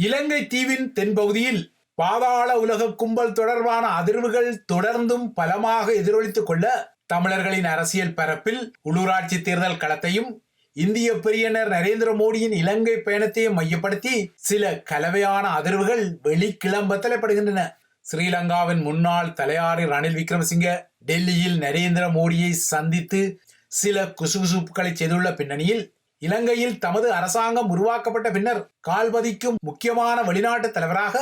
இலங்கை தீவின் தென்பகுதியில் பாதாள உலக கும்பல் தொடர்பான அதிர்வுகள் தொடர்ந்தும் பலமாக எதிரொலித்துக் கொள்ள தமிழர்களின் அரசியல் பரப்பில் உள்ளூராட்சி தேர்தல் களத்தையும் இந்திய பிரியனர் நரேந்திர மோடியின் இலங்கை பயணத்தையும் மையப்படுத்தி சில கலவையான அதிர்வுகள் வெளிக்கிளம்ப தலைப்படுகின்றன ஸ்ரீலங்காவின் முன்னாள் தலையாரி ரணில் விக்ரமசிங்க டெல்லியில் நரேந்திர மோடியை சந்தித்து சில குசுகுசுப்புகளை செய்துள்ள பின்னணியில் இலங்கையில் தமது அரசாங்கம் உருவாக்கப்பட்ட பின்னர் கால்பதிக்கும் முக்கியமான வெளிநாட்டு தலைவராக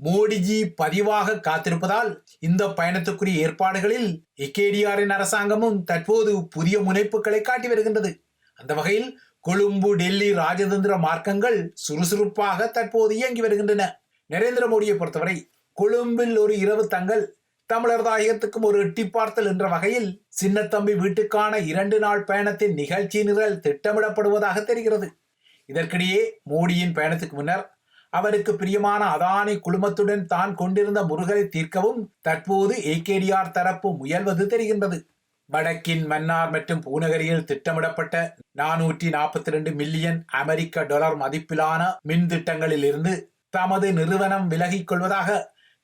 மோடிஜி பதிவாக காத்திருப்பதால் இந்த பயணத்துக்குரிய ஏற்பாடுகளில் எக்கேடிஆரின் அரசாங்கமும் தற்போது புதிய முனைப்புகளை காட்டி வருகின்றது. அந்த வகையில் கொழும்பு டெல்லி ராஜதந்திர மார்க்கங்கள் சுறுசுறுப்பாக தற்போது இயங்கி வருகின்றன. நரேந்திர மோடியை பொறுத்தவரை கொழும்பில் ஒரு இரவு தங்கள் தமிழர் தாயகத்துக்கும் ஒரு எட்டி பார்த்தல் என்ற வகையில் சின்னத்தம்பி வீட்டுக்கான இரண்டு நாள் பயணத்தின் நிகழ்ச்சி நிரல் திட்டமிடப்படுவதாக தெரிகிறது. இதற்கிடையே மோடியின் பயணத்துக்கு முன்னர் அவருக்கு பிரியமான அதானி குழுமத்துடன் தான் கொண்டிருந்த முருகலை தீர்க்கவும் தற்போது ஏகேடிஆர் தரப்பு முயல்வது தெரிகின்றது. வடக்கின் மன்னார் மற்றும் பூநகரியில் திட்டமிடப்பட்ட நானூற்றி நாற்பத்தி ரெண்டு மில்லியன் அமெரிக்க டாலர் மதிப்பிலான மின் திட்டங்களில் இருந்து தமது நிறுவனம் விலகிக் கொள்வதாக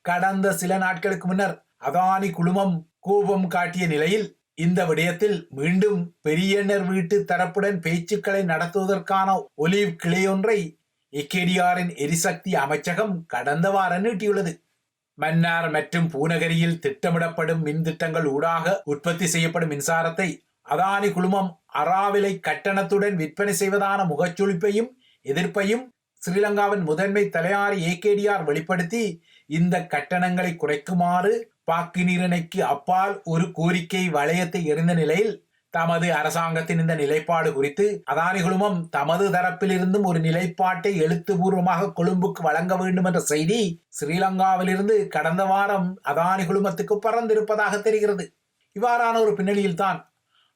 கடந்த சில நாட்களுக்கு முன்னர் அதானி குழுமம் கோபம் காட்டிய நிலையில் இந்த விடயத்தில் மீண்டும் பெரியனர் வீட்டு தரப்புடன் பேச்சுக்களை நடத்துவதற்கான ஒலிவ் கிளையொன்றை இக்கேடியாரின் எரிசக்தி அமைச்சகம் கடந்த வாரம் நீட்டியுள்ளது. மன்னார் மற்றும் பூநகரியில் திட்டமிடப்படும் மின் திட்டங்கள் ஊடாக உற்பத்தி செய்யப்படும் மின்சாரத்தை அதானி குழுமம் அறாவிலை கட்டணத்துடன் விற்பனை செய்வதான முகச்சுளிப்பையும் எதிர்ப்பையும் ஸ்ரீலங்காவின் முதன்மை தலையாரி ஏகேடிஆர் வெளிப்படுத்தி இந்த கட்டணங்களை குறைக்குமாறு பாக்கு நீரிணைக்கு அப்பால் ஒரு கோரிக்கை வளையத்தை எறிந்த நிலையில் தமது அரசாங்கத்தின் இந்த நிலைப்பாடு குறித்து அதானி குழுமம் தமது தரப்பிலிருந்தும் ஒரு நிலைப்பாட்டை எழுத்துப்பூர்வமாக கொழும்புக்கு வழங்க வேண்டும் என்ற செய்தி ஸ்ரீலங்காவிலிருந்து கடந்த வாரம் அதானி குழுமத்துக்கு பறந்திருப்பதாக தெரிகிறது. இவ்வாறான ஒரு பின்னணியில்தான்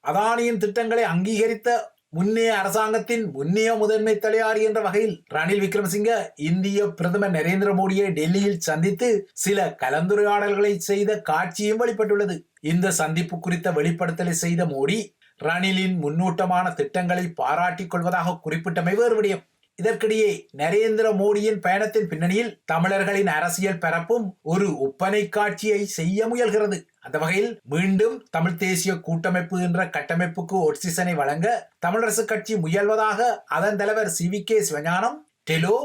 அதானியின் திட்டங்களை அங்கீகரித்த முன்னைய அரசாங்கத்தின் முன்னைய முதன்மை தலையாரி என்ற வகையில் ரணில் விக்ரமசிங்க இந்திய பிரதமர் நரேந்திர மோடியை டெல்லியில் சந்தித்து சில கலந்துரையாடல்களை செய்த காட்சியும் வெளிப்பட்டுள்ளது. இந்த சந்திப்பு குறித்த வெளிப்படுத்தலை செய்த மோடி ரணிலின் முன்னூட்டமான திட்டங்களை பாராட்டிக் கொள்வதாக குறிப்பிட்டமை வேறு விடயம். இதற்கிடையே நரேந்திர மோடியின் பயணத்தின் பின்னணியில் தமிழர்களின் அரசியல் பரப்பும் ஒரு ஒப்பனை காட்சியை செய்ய முயல்கிறது. அந்த வகையில் மீண்டும் தமிழ் தேசிய கூட்டமைப்பு என்ற கட்டமைப்புக்கு ஒட்சிசனை வழங்க தமிழரசு கட்சி முயல்வதாக அதன் தலைவர் C. V. K. Sivagnanam TELO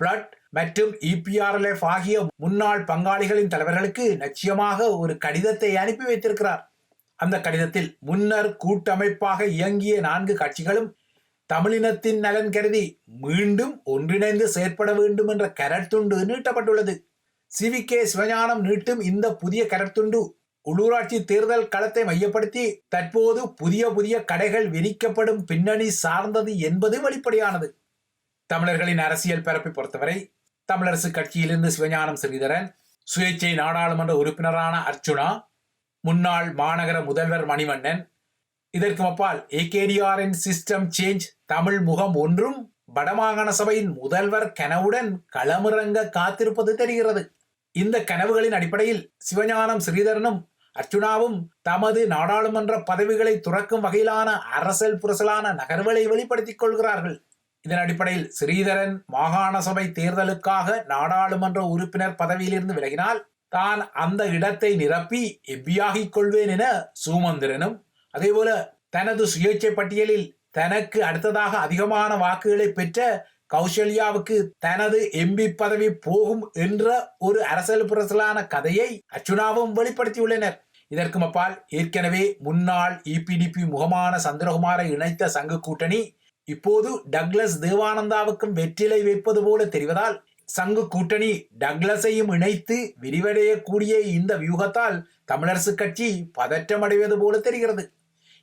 PLOTE மற்றும் இபிஆர்எல்எஃப் ஆகிய முன்னாள் பங்காளிகளின் தலைவர்களுக்கு நிச்சயமாக ஒரு கடிதத்தை அனுப்பி வைத்திருக்கிறார். அந்த கடிதத்தில் முன்னர் கூட்டமைப்பாக இயங்கிய நான்கு கட்சிகளும் தமிழினத்தின் நலன் கருதி மீண்டும் ஒன்றிணைந்து செயற்பட வேண்டும் என்ற கரத்துண்டு நீட்டப்பட்டுள்ளது. சி. வி. கே. சிவஞானம் நீட்டும் இந்த புதிய கரத்துண்டு உள்ளூராட்சி தேர்தல் களத்தை மையப்படுத்தி தற்போது புதிய புதிய கடைகள் விரிக்கப்படும் பின்னணி சார்ந்தது என்பது வெளிப்படையானது. தமிழர்களின் அரசியல் பரப்பை பொறுத்தவரை தமிழரசு கட்சியிலிருந்து சிவஞானம் ஸ்ரீதரன் சுயேட்சை நாடாளுமன்ற உறுப்பினரான அர்ச்சுனா முன்னாள் மாநகர முதல்வர் மணிவண்ணன் இதற்கு அப்பால் ஏகேடிஆரின் சிஸ்டம் சேஞ்ச் தமிழ் முகம் ஒன்றும் வடமாகாண சபையின் முதல்வர் கனவுடன் களமிறங்க காத்திருப்பது தெரிகிறது. இந்த கனவுகளின் அடிப்படையில் சிவஞானம் ஸ்ரீதரனும் அர்ச்சுனாவும் தமது நாடாளுமன்ற பதவிகளை துறக்கும் வகையிலான அரசல் புரசலான நகர்வுகளை வெளிப்படுத்திக் கொள்கிறார்கள். இதன் அடிப்படையில் ஸ்ரீதரன் மாகாண சபை தேர்தலுக்காக நாடாளுமன்ற உறுப்பினர் பதவியிலிருந்து விலகினால் தான் அந்த இடத்தை நிரப்பி எவ்வியாகிக் கொள்வேன் என சூமந்திரனும் அதேபோல தனது சுயேட்சை பட்டியலில் தனக்கு அடுத்ததாக அதிகமான வாக்குகளை பெற்ற கௌசல்யாவுக்கு தனது எம்பி பதவி போகும் என்ற ஒரு அரசியல் புரசலான கதையை அர்ச்சுனாவும் வெளிப்படுத்தியுள்ளனர். இதற்கு அப்பால் ஏற்கனவே முன்னாள் இபிடிபி முகமான சந்திரகுமாரை இணைத்த சங்க கூட்டணி இப்போது டக்ளஸ் தேவானந்தாவுக்கும் வெற்றிலை வைப்பது போல தெரிவதால் சங்கு கூட்டணி டக்ளஸையும் இணைத்து விரிவடையக்கூடிய இந்த வியூகத்தால் தமிழரசு கட்சி பதற்றமடைவது போல தெரிகிறது.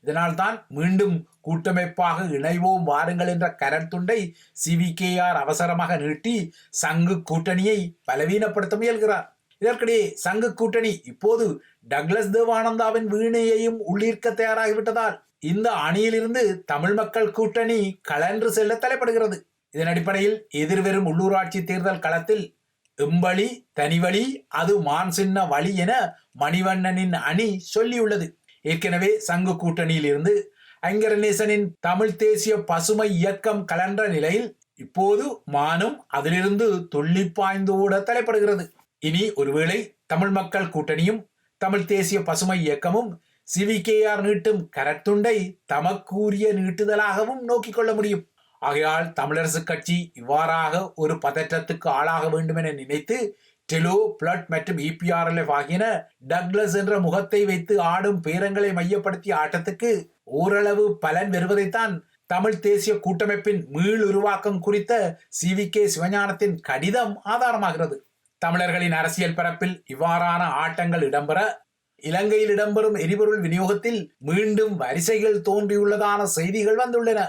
இதனால் தான் மீண்டும் கூட்டமைப்பாக இணைவோம் வாருங்கள் என்ற கரத்துண்டை சிவிகேஆர் அவசரமாக நீட்டி சங்கு கூட்டணியை பலவீனப்படுத்த முயல்கிறார். இதற்கிடையே சங்கு கூட்டணி இப்போது டக்ளஸ் தேவானந்தாவின் வீணையையும் உள்ளீர்க்க தயாராகிவிட்டதால் இந்த அணியிலிருந்து தமிழ் மக்கள் கூட்டணி கலன்று செல்ல தலைப்படுகிறது. இதன் அடிப்படையில் எதிர்வரும் உள்ளூராட்சி தேர்தல் களத்தில் எம்பளி தனிவழி அது மான் சின்ன வழி என மணிவண்ணனின் அணி சொல்லியுள்ளது. ஏற்கனவே சங்கு கூட்டணியில் இருந்து ஐங்கரநேசனின் தமிழ் தேசிய பசுமை இயக்கம் கலன்ற நிலையில் இப்போது மானும் அதிலிருந்து துள்ளி பாய்ந்து ஓட தலைப்படுகிறது. இனி ஒருவேளை தமிழ் மக்கள் கூட்டணியும் தமிழ் தேசிய பசுமை இயக்கமும் சிவிகேஆர் நீட்டும் கரத்துண்டை தமக்கூரிய நீட்டுதலாகவும் நோக்கிக் கொள்ள முடியும். ஆகையால் தமிழரசு கட்சி இவ்வாறாக ஒரு பதற்றத்துக்கு ஆளாக வேண்டும் என நினைத்து டெலோ பிளட் மற்றும் இபிஆர்எல்எஃப் ஆகியன டக்ளஸ் என்ற முகத்தை வைத்து ஆடும் பேரங்களை மையப்படுத்திய ஆட்டத்துக்கு ஓரளவு பலன் வருவதைத்தான் தமிழ் தேசிய கூட்டமைப்பின் மீள் உருவாக்கம் குறித்த சி வி கே சிவஞானத்தின் கடிதம் ஆதாரமாகிறது. தமிழர்களின் அரசியல் பரப்பில் இவ்வாறான ஆட்டங்கள் இடம்பெற இலங்கையில் இடம்பெறும் எரிபொருள் விநியோகத்தில் மீண்டும் வரிசைகள் தோன்றியுள்ளதான செய்திகள் வந்துள்ளன.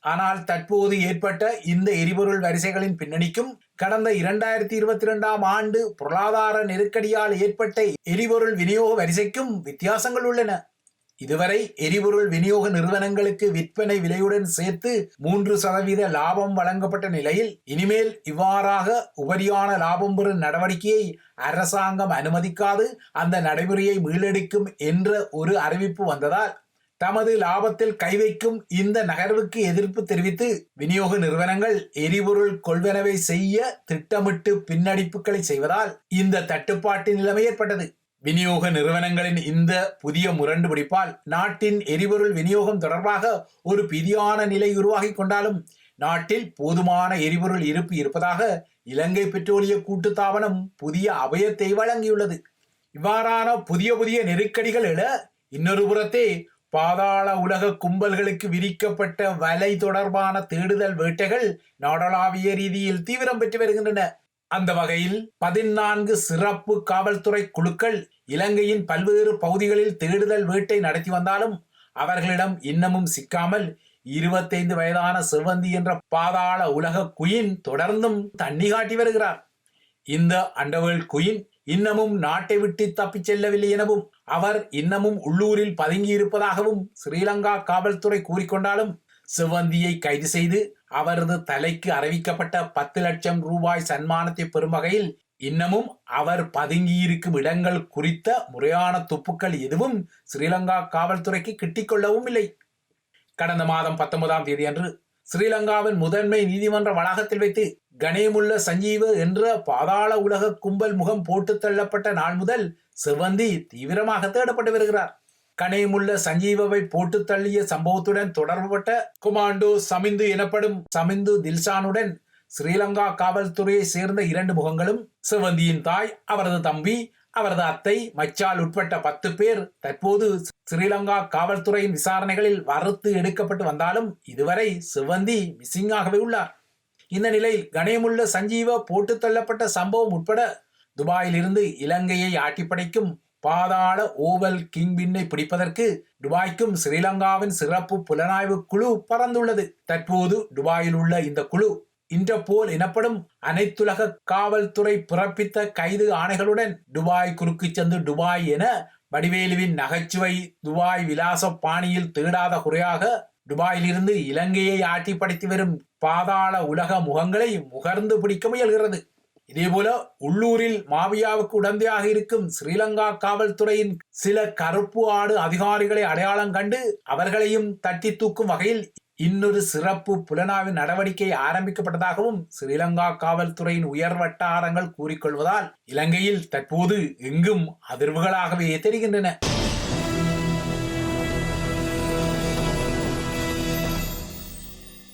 ஆனால் தற்போது ஏற்பட்ட இந்த எரிபொருள் வரிசைகளின் பின்னணிக்கும் கடந்த இரண்டாயிரத்தி இருபத்தி இரண்டாம் ஆண்டு பொருளாதார நெருக்கடியால் ஏற்பட்ட எரிபொருள் விநியோக வரிசைக்கும் வித்தியாசங்கள் உள்ளன. இதுவரை எரிபொருள் விநியோக நிறுவனங்களுக்கு விற்பனை விலையுடன் சேர்த்து மூன்று சதவீத லாபம் வழங்கப்பட்ட நிலையில் இனிமேல் இவ்வாறாக உபரியான லாபம் பெறும் நடவடிக்கையை அரசாங்கம் அனுமதிக்காது அந்த நடைமுறையை மீளெடுக்கும் என்ற ஒரு அறிவிப்பு வந்ததால் தமது லாபத்தில் கை வைக்கும் இந்த நகர்வுக்கு எதிர்ப்பு தெரிவித்து விநியோக நிறுவனங்கள் எரிபொருள் கொள்வனவை செய்ய திட்டமிட்டு பின்னடிப்புகளை செய்வதால் இந்த தட்டுப்பாட்டு நிலைமை ஏற்பட்டது. விநியோக நிறுவனங்களின் இந்த புதிய முரண்டு பிடிப்பால் நாட்டின் எரிபொருள் விநியோகம் தொடர்பாக ஒரு பிரியான நிலை உருவாகி கொண்டாலும் நாட்டில் போதுமான எரிபொருள் இருப்பு இருப்பதாக இலங்கை பெட்ரோலிய கூட்டுத்தாபனம் புதிய அபயத்தை வழங்கியுள்ளது. இவ்வாறான புதிய புதிய நெருக்கடிகள் எழ இன்னொரு புறத்தே பாதாள உலக கும்பல்களுக்கு விரிக்கப்பட்ட வலை தொடர்பான தேடுதல் வேட்டைகள் நாடளாவிய ரீதியில் தீவிரம் பெற்று வருகின்றன. அந்த வகையில் பதினான்கு சிறப்பு காவல்துறை குழுக்கள் இலங்கையின் பல்வேறு பகுதிகளில் தேடுதல் வேட்டை நடத்தி வந்தாலும் அவர்களிடம் இன்னமும் சிக்காமல் இருபத்தைந்து வயதான செவ்வந்தி என்ற பாதாள உலக குயின் தொடர்ந்தும் தண்ணி காட்டி வருகிறார். இந்த அண்டவேல் குயின் இன்னமும் நாட்டை விட்டு தப்பிச் செல்லவில்லை எனவும் அவர் இன்னமும் உள்ளூரில் பதுங்கி இருப்பதாகவும் ஸ்ரீலங்கா காவல்துறை கூறிக்கொண்டாலும் சிவந்தியை கைது செய்து அவரது தலைக்கு அறிவிக்கப்பட்ட பத்து லட்சம் ரூபாய் சன்மானத்தை பெறும் வகையில் இன்னமும் அவர் பதுங்கியிருக்கும் இடங்கள் குறித்த முறையான துப்புக்கள் எதுவும் ஸ்ரீலங்கா காவல்துறைக்கு கிட்டிக்கொள்ளவும் இல்லை. கடந்த மாதம் பத்தொன்பதாம் தேதி அன்று ஸ்ரீலங்காவின் முதன்மை நீதிமன்ற வளாகத்தில் வைத்து கணேமுள்ள சஞ்சீவ என்ற பாதாள உலக கும்பல் முகம் போட்டு தள்ளப்பட்ட நாள் முதல் சிவந்தி தீவிரமாக தேடப்பட்டு வருகிறார். கணேமுள்ள சஞ்சீவவை போட்டு தள்ளிய சம்பவத்துடன் தொடர்புபட்ட குமாண்டோ சமிந்து எனப்படும் சமிந்து தில்சானுடன் ஸ்ரீலங்கா காவல்துறையை சேர்ந்த இரண்டு முகங்களும் சிவந்தியின் தாய் அவரது தம்பி அவரது அத்தை மச்சால் உட்பட்ட பத்து பேர் தற்போது ஸ்ரீலங்கா காவல்துறையின் விசாரணைகளில் வறுத்து எடுக்கப்பட்டு வந்தாலும் இதுவரை சிவந்தி மிஸ்ஸிங்காகவே உள்ளார். இந்த நிலையில் கணேமுள்ள சஞ்சீவ போட்டு தள்ளப்பட்ட சம்பவம் உட்பட துபாயில் இருந்து இலங்கையை ஆட்டிப்படைக்கும் பாதாள ஓவல் கிங்பின்னை பிடிப்பதற்கு துபாய்க்கும் ஸ்ரீலங்காவின் சிறப்பு புலனாய்வு குழு பறந்துள்ளது. தற்போது துபாயில் உள்ள இந்த குழு இன்டர்போல் எனப்படும் அனைத்துலக காவல்துறை பிறப்பித்த கைது ஆணைகளுடன் துபாய் குறுக்கு சென்று துபாய் என வடிவேலுவின் நகைச்சுவை துபாய் விலாச பாணியில் தேடாத குறையாக துபாயிலிருந்து இலங்கையை ஆட்டி படைத்து வரும் பாதாள உலக முகங்களை முகர்ந்து பிடிக்க முயல்கிறது. இதேபோல உள்ளூரில் மாவியாவுக்கு உடந்தையாக இருக்கும் ஸ்ரீலங்கா காவல்துறையின் சில கருப்பு ஆடு அதிகாரிகளை அடையாளம் கண்டு அவர்களையும் தட்டி தூக்கும் வகையில் இன்னொரு சிறப்பு புலனாய்வு நடவடிக்கை ஆரம்பிக்கப்பட்டதாகவும் ஸ்ரீலங்கா காவல்துறையின் உயர் வட்டாரங்கள் கூறிக்கொள்வதால் இலங்கையில் தற்போது எங்கும் அதிர்வுகளாகவே தெரிகின்றன.